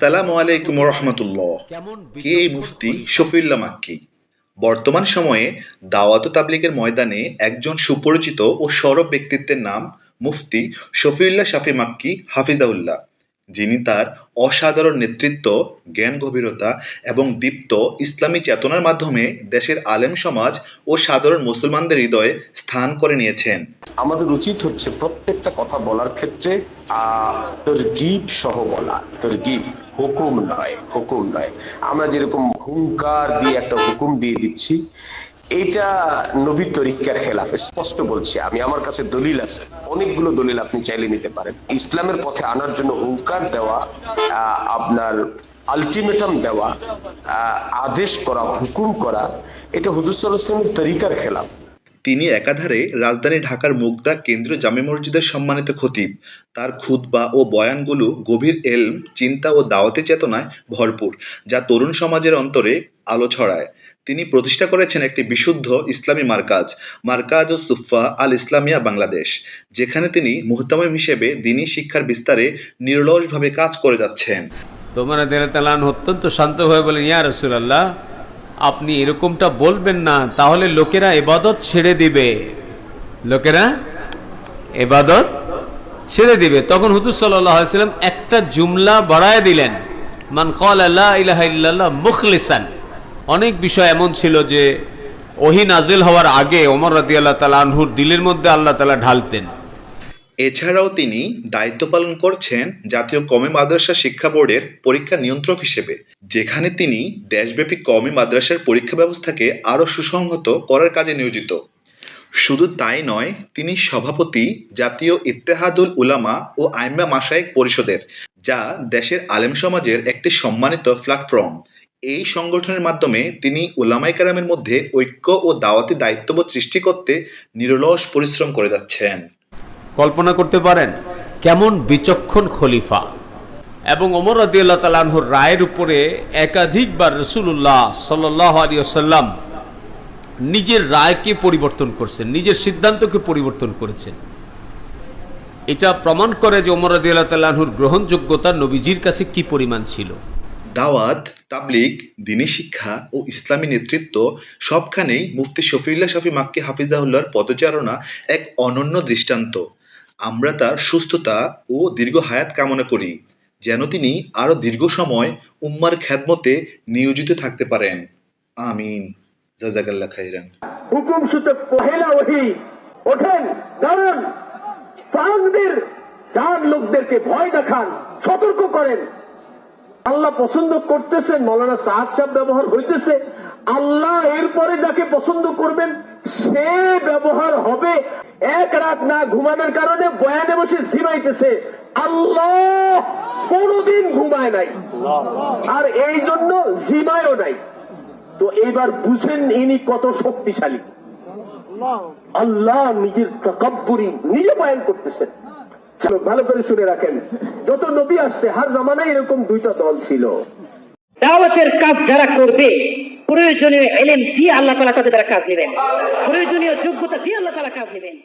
আসসালামু আলাইকুম রহমতুল্লাহ কে এই মুফতি? শফিউল্লাহ মাক্কি। বর্তমান সময়ে দাওয়াত তাবলিকের তাবলিগের ময়দানে একজন সুপরিচিত ও সরব ব্যক্তিত্বের নাম মুফতি শফিউল্লাহ শাফি মাক্কি হাফিজাউল্লাহ যিনি তার অসাধারণ নেতৃত্ব, জ্ঞান গভীরতা এবং দীপ্ত ইসলামী চেতনার মাধ্যমে দেশের আলেম সমাজ ও সাধারণ মুসলমানদের হৃদয়ে স্থান করে নিয়েছেন। আমাদের উচিত হচ্ছে প্রত্যেকটা কথা বলার ক্ষেত্রে তোর গিপ সহ বলা। তোর গিপ হুকুম নয় হুকুম নয়। আমরা যেরকম হুঙ্কার দিয়ে একটা হুকুম দিয়ে দিচ্ছি এটা নবীর তরিকার খেলাফ, স্পষ্ট বলছি আমি, আমার কাছে দলিল আছে। অনেকগুলো দলিল আপনি চাইলে নিতে পারেন। ইসলামের পথে আনার জন্য হুঙ্কার দেওয়া আপনার আলটিমেটাম দেওয়া আদেশ করা, হুকুম করা, এটা হুদুসল ইসলামের তরিকার খেলাফ। তিনি একাধারে রাজধানী ঢাকার মুগদা কেন্দ্রীয় জামে মসজিদের সম্মানিত খতিব। তার খুতবা ও বয়ানগুলো গভীর এলম, চিন্তা ও দাওয়াতি চেতনায় ভরপুর, যা তরুণ সমাজের অন্তরে আলো ছড়ায়। তিনি প্রতিষ্ঠা করেছেন একটি বিশুদ্ধ ইসলামী মার্কাজ মার্কাজ ও সুফা আল ইসলামিয়া বাংলাদেশ, যেখানে তিনি মুহতামিম হিসেবে দিনী শিক্ষার বিস্তারে নিরলসভাবে কাজ করে যাচ্ছেন। তোমার দেরাতালান অত্যন্ত শান্ত হয়ে বলেন, ইয়া রসুলাল্লাহ আপনি এরকমটা বলবেন না, তাহলে লোকেরা এবাদত ছেড়ে দিবে। লোকেরা এবাদত ছেড়ে দিবে। তখন হুতুস সাল্লাম একটা জুমলা বাড়ায় দিলেন। মান কল আল্লাহ মুখলিসান। অনেক বিষয় এমন ছিল যে, ওহি নাজিল হওয়ার আগে ওমর আল্লাহ তালা আনহুর দিলের মধ্যে আল্লাহ তালা ঢালতেন। এছাড়াও তিনি দায়িত্ব পালন করছেন জাতীয় কমি মাদ্রাসা শিক্ষা বোর্ডের পরীক্ষা নিয়ন্ত্রক হিসেবে, যেখানে তিনি দেশব্যাপী কমি মাদ্রাসার পরীক্ষা ব্যবস্থাকে আরও সুসংহত করার কাজে নিয়োজিত। শুধু তাই নয়, তিনি সভাপতি জাতীয় ইত্তেহাদুল উলামা ও আইমা মাসায়েক পরিষদের, যা দেশের আলেম সমাজের একটি সম্মানিত প্ল্যাটফর্ম এই সংগঠনের মাধ্যমে তিনি উলামাই কারামের মধ্যে ঐক্য ও দাওয়াতি দায়িত্ববোধ সৃষ্টি করতে নিরলস পরিশ্রম করে যাচ্ছেন। কল্পনা করতে পারেন কেমন বিচক্ষণ খলিফা। এবং ওমর রদিয়াল্লাহ তালাহুর রায়ের উপরে একাধিকবার রসুল্লাহ সাল্লাহ আলিয়াল্লাম নিজের রায়কে পরিবর্তন করছেন, নিজের সিদ্ধান্তকে পরিবর্তন করেছেন। এটা প্রমাণ করে যে ওমর রদিয়াল্লাহ তালাহুর গ্রহণযোগ্যতা নবীজির কাছে কি পরিমাণ ছিল। দাওয়াত, তাবলিগ, দিনী শিক্ষা ও ইসলামী নেতৃত্ব সবখানেই মুফতি শফিউল্লাহ শফি মাক্কি হাফিজাউল্লাহর পদচারণা এক অনন্য দৃষ্টান্ত। আমরা তার সুস্থতা ও দীর্ঘ হায়াত কামনা করি, যেন তিনি আরও দীর্ঘ সময় উম্মার খ্যাদমতে নিয়োজিত থাকতে পারেন। আমিন। জাজাকাল্লাহ খাইরান হুকুম সূচক পহেলা ওহি, ওঠেন, দাঁড়ান। চার লোকদেরকে ভয় দেখান, সতর্ক করেন। আল্লাহ পছন্দ করতেছেন মৌলানা সাহাদ ব্যবহার হইতেছে। আল্লাহ এরপরে যাকে পছন্দ করবেন, সে ব্যবহার হবে এক রাত না ঘুমানোর কারণে বয়ানে বসে ঝিমাইতেছে। আল্লাহ কোনদিন ঘুমায় নাই। আর এই জন্য ঝিমায়ও নাই। তো এইবার বুঝেন ইনি কত শক্তিশালী। আল্লাহ। নিজের তকব্বুরি নিজে বয়ান করতেছেন। চলো ভালো করে শুনে রাখেন। যত নবী আসছে হার জামানায় এরকম দুইটা দল ছিল। দাওয়াতের কাজ যারা করবে প্রয়োজনীয় এলেম দিয়ে আল্লাহ তালা তাদের কাজ নেবেন। প্রয়োজনীয় যোগ্যতা দিয়ে আল্লাহ তালা কাজ নেবেন।